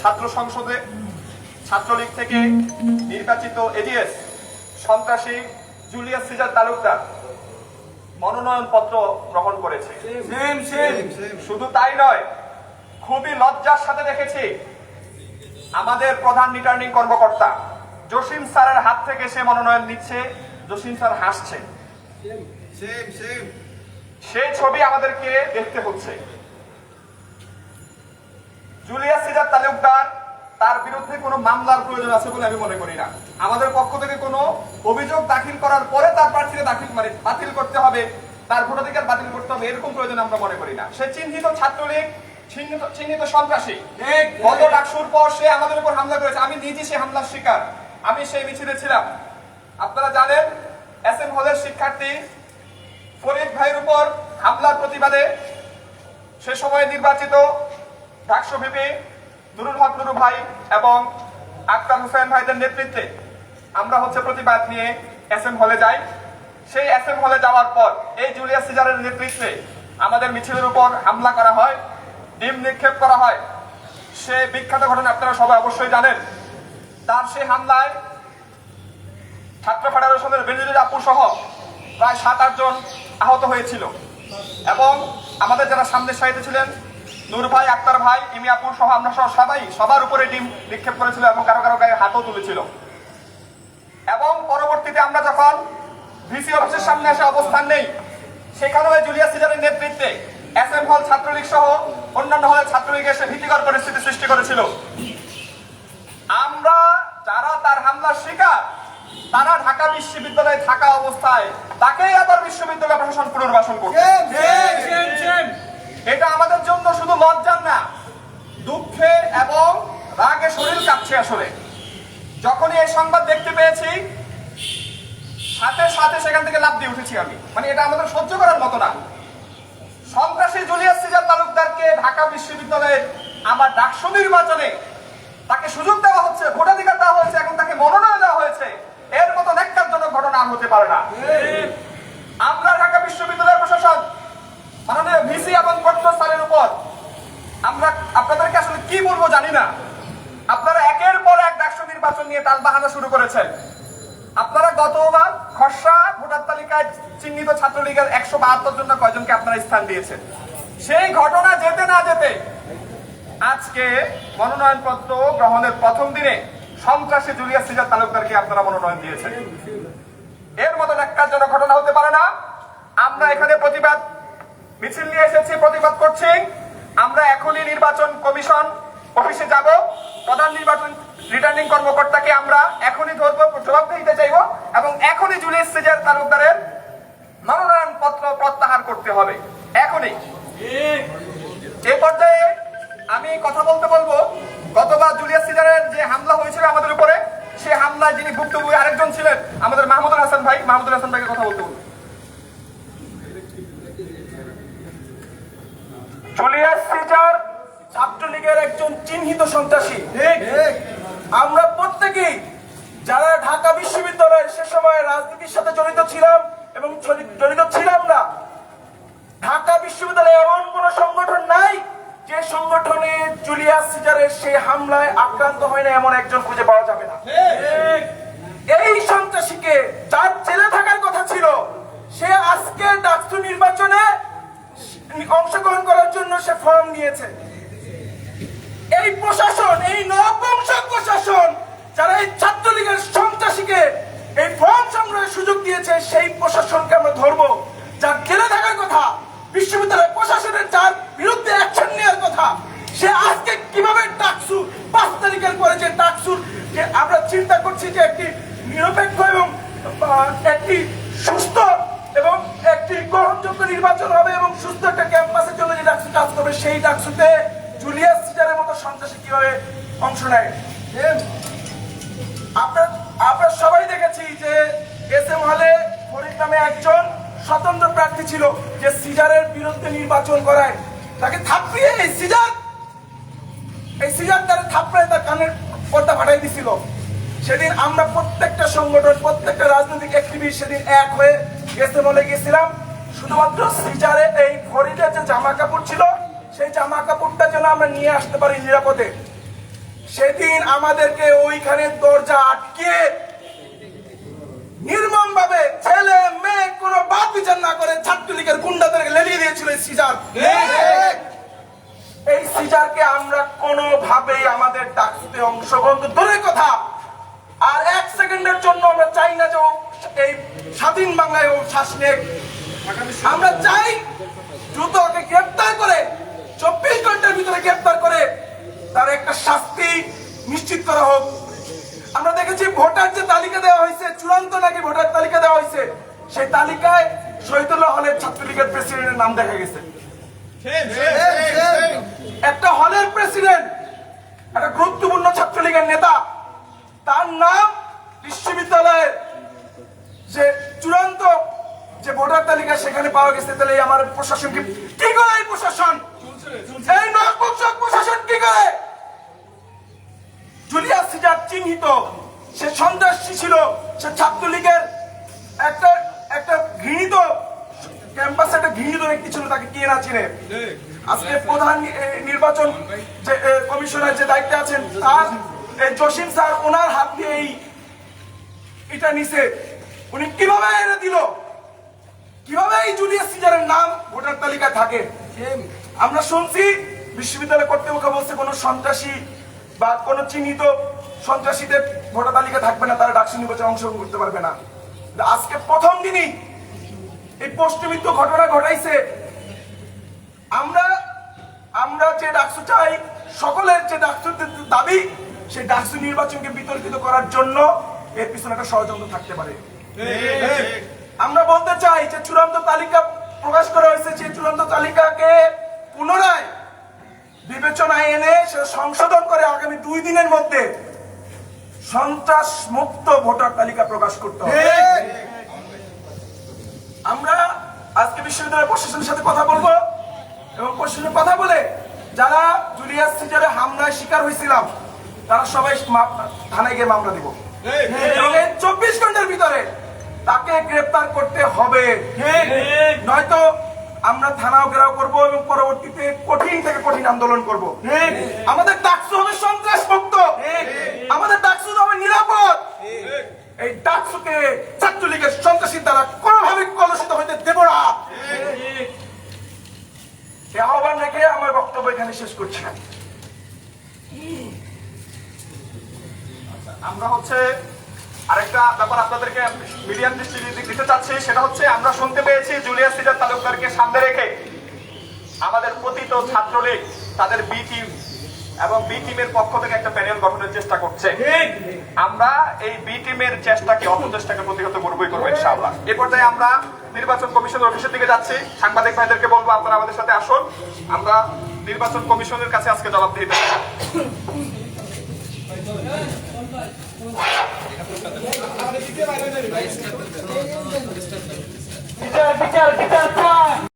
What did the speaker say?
ছাত্র সংসদে ছাত্রলীগ থেকে নির্বাচিত এডিএস সন্ত্রাসী জুলিয়াস সিজার তালুকদার মনোনয়ন পত্র গ্রহণ করেছে। শুধু তাই নয় খুবই লজ্জার সাথে দেখেছি আমাদের প্রধান রিটার্নিং কর্মকর্তা জসিম স্যারের হাত থেকে সে মনোনয়ন নিচ্ছে জসিম স্যার হাসছে। সেই ছবি আমাদেরকে দেখতে হচ্ছে। জুলিয়াস সিজার তালুকদার তার বিরুদ্ধে কোনো মামলার প্রয়োজন আছে বলে আমি মনে করি না। আমাদের পক্ষ থেকে কোনো অভিযোগ দাখিল করার পরে তার প্রার্থীকে দাখিল মানে বাতিল করতে হবে তার ভোটাধিকার বাতিল করতে হবে এরকম প্রয়োজন আমরা মনে করি না। সে চিহ্নিত ছাত্রলীগ চিহ্নিত চিহ্নিত সন্ত্রাসী। গত ডাকসুর পর সে আমাদের উপর হামলা করেছে। আমি নিজে সে হামলার শিকার। আমি সেই মিছিলে ছিলাম। আপনারা জানেন এস এম হলের শিক্ষার্থী ফরিদ ভাইয়ের উপর হামলার প্রতিবাদে সে সময় নির্বাচিত ডাকসু ভিপি নুরুল হক নুরু ভাই এবং আক্তার হোসেন ভাইদের নেতৃত্বে আমরা হচ্ছে প্রতিবাদ নিয়ে এস এম হলে যাই। সেই এস এম হলে যাওয়ার পর এই জুলিয়াস সিজারের নেতৃত্বে আমাদের মিছিলের উপর হামলা করা হয়, ডিম নিক্ষেপ করা হয়। সে বিখ্যাত ঘটনা আপনারা সবাই অবশ্যই জানেন। তার সেই হামলায় ছাত্র ফেডারেশনের বেনিজুল আপু সহ প্রায় সাত আটজন আহত হয়েছিল। এবং আমাদের যারা সামনের সাহিত্য ছিলেন নূর ভাই, আক্তার ভাই ইমি আপুর সহ আমরা সহ সবাই সবার উপরে ডিম নিক্ষেপ করেছিল এবং কারও কারও গায়ে হাতও তুলেছিল। এবং পরবর্তীতে আমরা যখন ভিসি অফিসের সামনে এসে অবস্থান নেই, সেখানেও এই জুলিয়াস সিজারের নেতৃত্বে এস এম হল ছাত্রলীগ সহ অন্যান্য হলের ছাত্রলীগ এসে ভীতিকর পরিস্থিতি সৃষ্টি করেছিল। আমরা যারা তার হামলার শিকার, তারা ঢাকা বিশ্ববিদ্যালয়ে থাকা অবস্থায় তাকেই আবার বিশ্ববিদ্যালয় প্রশাসন পুনর্বাসন করছে। এটা আমাদের জন্য শুধু লজ্জার না, দুঃখে এবং রাগে শরীর কাঁপছে আসলে। যখনই এই সংবাদ দেখতে পেয়েছি, সাথে সাথে সেখান থেকে লাভ দিয়ে উঠেছি আমি। মানে এটা আমাদের সহ্য করার মতো না। সন্ত্রাসী জুলিয়াস সিজার তালুকদারকে ঢাকা বিশ্ববিদ্যালয়ের আমার ডাকসু নির্বাচনে তাকে সুযোগ দেওয়া হচ্ছে, ভোটাধিকার দেওয়া হয়েছে এখন তাকে মনোনয়ন দেওয়া হয়েছে। এর মতো ন্যাক্কারজনক ঘটনা আর হতে পারে না আমরা ঢাকা বিশ্ববিদ্যালয়ের প্রশাসন মাননীয় ভিসি এবং কর্ত স্যারের উপর আমরা আপনাদেরকে আসলে কি বলব জানি না। আপনারা একের পর এক ডাকসু নির্বাচন নিয়ে টালবাহানা শুরু করেছেন। আপনারা গতবার খসড়া ভোটার তালিকায় চিহ্নিত ছাত্রলীগের একশো বাহাত্তর জন্য কয়জনকে আপনারা স্থান দিয়েছেন। সেই ঘটনা যেতে না যেতে আজকে মনোনয়নপত্র গ্রহণের প্রথম দিনে সন্ত্রাসী জুলিয়াস সিজার তালুকদারকে আপনারা মনোনয়ন দিয়েছেন। এর মতো ন্যাক্কারজনক ঘটনা হতে পারে না। আমরা এখানে প্রতিবাদ মিছিল নিয়ে এসেছি, প্রতিবাদ করছি। আমরা এখনই নির্বাচন কমিশন অফিসে যাব, প্রধান নির্বাচন রিটার্নিং কর্মকর্তাকে আমরা এখনই ধরবো, জবাব দিতে চাইব এবং এখনই জুলিয়াস সিজার তালুকদারের মনোনয়ন পত্র প্রত্যাহার করতে হবে। এখনই। এই পর্যায়ে আমি কথা বলতে বলব, গতবার জুলিয়াস সিজারের যে হামলা হয়েছিল আমাদের উপরে, সে হামলায় যিনি ভুক্তভোগী আরেকজন ছিলেন, আমাদের মাহমুদুল হাসান ভাই। মাহমুদুল হাসান ভাইকে কথা বলতে বলব। জুলিয়াস সিজার ছাত্রলীগের একজন চিহ্নিত সন্ত্রাসী। আমরা প্রত্যেকেই যারা ঢাকা বিশ্ববিদ্যালয়ের সে সময় রাজনীতির সাথে জড়িত ছিলাম এবং জড়িত ছিলাম না ঢাকা বিশ্ববিদ্যালয়ে এমন কোন সংগঠন নাই যে সংগঠনে জুলিয়াস সিজারের সেই হামলায় আক্রান্ত হয় না এমন একজন খুঁজে পাওয়া যাবে না। এই সন্ত্রাসীকে যার জেলে থাকার কথা ছিল সে আজকে ডাকসু নির্বাচনে অংশগ্রহণ করার জন্য সে ফর্ম নিয়েছে এই প্রশাসন, এই নবংশক প্রশাসন, যারা এই ছাত্রলীগের সন্ত্রাসীকে এই ফর্ম সংগ্রহের সুযোগ দিয়েছে, সেই প্রশাসনকে আমরা ধরবো। যার জেলে থাকার কথা, বিশ্ববিদ্যালয় প্রশাসনের যার বিরুদ্ধে অ্যাকশন নেওয়ার কথা, সে আজকে কীভাবে ডাকসু পাঁচ তারিখের পরে যে যে আমরা চিন্তা করছি যে একটি নিরপেক্ষ এবং একটি সুস্থ এবং একটি গ্রহণযোগ্য নির্বাচন হবে এবং সুস্থ একটা ক্যাম্পাসের জন্য যে ডাকসু কাজ করবে, সেই ডাকসুতে জুলিয়াস সন্ত্রাসী কীভাবে অংশ নেয়? আপনার সবাই দেখেছি যে এস এম হলে নামে একজন স্বতন্ত্র প্রার্থী ছিল যে সিজারের বিরুদ্ধে নির্বাচন করায়। তাকে থাপিয়ে এই সিজার এই সিজার তার থাপড়ে তার কানের পর্দা ফাটাই দিছিল। সেদিন আমরা প্রত্যেকটা সংগঠন, প্রত্যেকটা রাজনৈতিক সেদিন এক হয়ে গেছে বলে গেছিলাম শুধুমাত্র সিজারে এই ফরিদের যে জামা কাপড় ছিল সেই জামা কাপড়টা যেন আমরা নিয়ে আসতে পারি নিরাপদে। সেদিন আমাদেরকে ওইখানে দরজা আটকে নির্মম ভাবে ছেলে, মেয়ে কোনো বাদ বিচার না করে ছাত্রলীগের গুন্ডাদেরকে লেলিয়ে দিয়েছিল সিজার। এই সিজারকে আমরা কোনোভাবেই আমাদের ডাকতে অংশগ্রহণ দূরের কথা। আর এক সেকেন্ডের জন্য আমরা চাই না যে এই স্বাধীন বাংলায় ও শ্বাস আমরা চাই দ্রুত ওকে গ্রেপ্তার করে ভিতরে গ্রেপ্তার করে তার একটা শাস্তি নিশ্চিত করা হোক। আমরা দেখেছি ভোটার যে তালিকা দেওয়া হয়েছে চূড়ান্ত নাকি ভোটার তালিকা দেওয়া হয়েছে সেই তালিকায় শহীদুল্লাহ হলের ছাত্রলীগের প্রেসিডেন্টের নাম দেখা গেছে। একটা হলের প্রেসিডেন্ট একটা গুরুত্বপূর্ণ ছাত্রলীগের নেতা তার নাম বিশ্ববিদ্যালয়ের যে চূড়ান্ত যে ভোটার তালিকা সেখানে পাওয়া গেছে তাহলে আমার প্রশাসন কি কি করে এই প্রশাসন? এই নরপক্ষক প্রশাসন কি করে? জুলিয়াস সিজার চিহ্নিত। সে সন্ত্রাসী ছিল সে ছাত্রলীগের একটা একটা ঘৃণিত, ক্যাম্পাসে একটা ঘৃণিত ব্যক্তি ছিল, তাকে কে না চিনে? আজকে প্রধান নির্বাচন যে কমিশনার যে দায়িত্বে আছেন, তার জসিম স্যার, ওনার হাত দিয়ে এই এটা নিছে। উনি কীভাবে এটা দিল? কীভাবে এই জুলিয়াস সিজারের নাম ভোটার তালিকায় থাকে? আমরা শুনছি বিশ্ববিদ্যালয় কর্তৃপক্ষ বলছে কোনো সন্ত্রাসী বা কোনো চিহ্নিত সন্ত্রাসীদের ভোটার তালিকা থাকবে না, তারা ডাকসু নির্বাচনে অংশগ্রহণ করতে পারবে না। আজকে প্রথম দিনই এই পোস্টমৃত্য ঘটনা ঘটাইছে। আমরা আমরা যে ডাকসু চাই, সকলের যে ডাকসুর দাবি, সেই ডাকসু নির্বাচনকে বিতর্কিত করার জন্য এর পিছনে একটা ষড়যন্ত্র থাকতে পারে। আমরা বলতে চাই যে চূড়ান্ত তালিকা প্রকাশ করা হয়েছে যে চূড়ান্ত তালিকাকে পুনরায় বিবেচনায় এনে সেটা সংশোধন করে আগামী দুই দিনের মধ্যে সন্ত্রাস মুক্ত ভোটার তালিকা প্রকাশ করতে হবে। আমরা আজকে বিশ্ববিদ্যালয় প্রশাসনের সাথে কথা বলব এবং প্রশাসনের কথা বলে যারা জুলিয়াস সিজারে হামলায় শিকার হয়েছিলাম তারা সবাই থানায় গিয়ে মামলা দিব। চব্বিশ ঘণ্টার ভিতরে তাকে গ্রেপ্তার করতে হবে। নয়তো আমরা থানাও ঘেরাও করব এবং পরবর্তীতে কঠিন থেকে কঠিন আন্দোলন করব। আমাদের ডাকসু হবে সন্ত্রাস মুক্ত আমাদের ডাকসু হবে নিরাপদ। এই ডাকসুকে ছাত্রলীগের সন্ত্রাসীর দ্বারা কোনোভাবে কলুষিত হইতে দেব না। আহ্বান রেখে আমার বক্তব্য এখানে শেষ করছি। আমরা হচ্ছে আরেকটা ব্যাপার আপনাদেরকে মিডিয়াম দৃষ্টি দিতে চাচ্ছি সেটা হচ্ছে আমরা শুনতে পেয়েছি জুলিয়াস সিজার তালুকদারকে সামনে রেখে আমাদের পতিত ছাত্রলীগ তাদের বি টিম এবং বি টিমের পক্ষ থেকে একটা প্যানেল গঠনের চেষ্টা করছে। আমরা এই বি টিমের চেষ্টাকে অপচেষ্টাকে প্রতিহত করবই করব ইনশাআল্লাহ। এ পর্যায়ে আমরা নির্বাচন কমিশনের অফিসের দিকে যাচ্ছি। সাংবাদিক ভাইদেরকে বলব, আপনারা আমাদের সাথে আসুন। আমরা নির্বাচন কমিশনের কাছে আজকে জবাবদিহিতা করব। Get out! Pichar, pichar, pichar, pichar!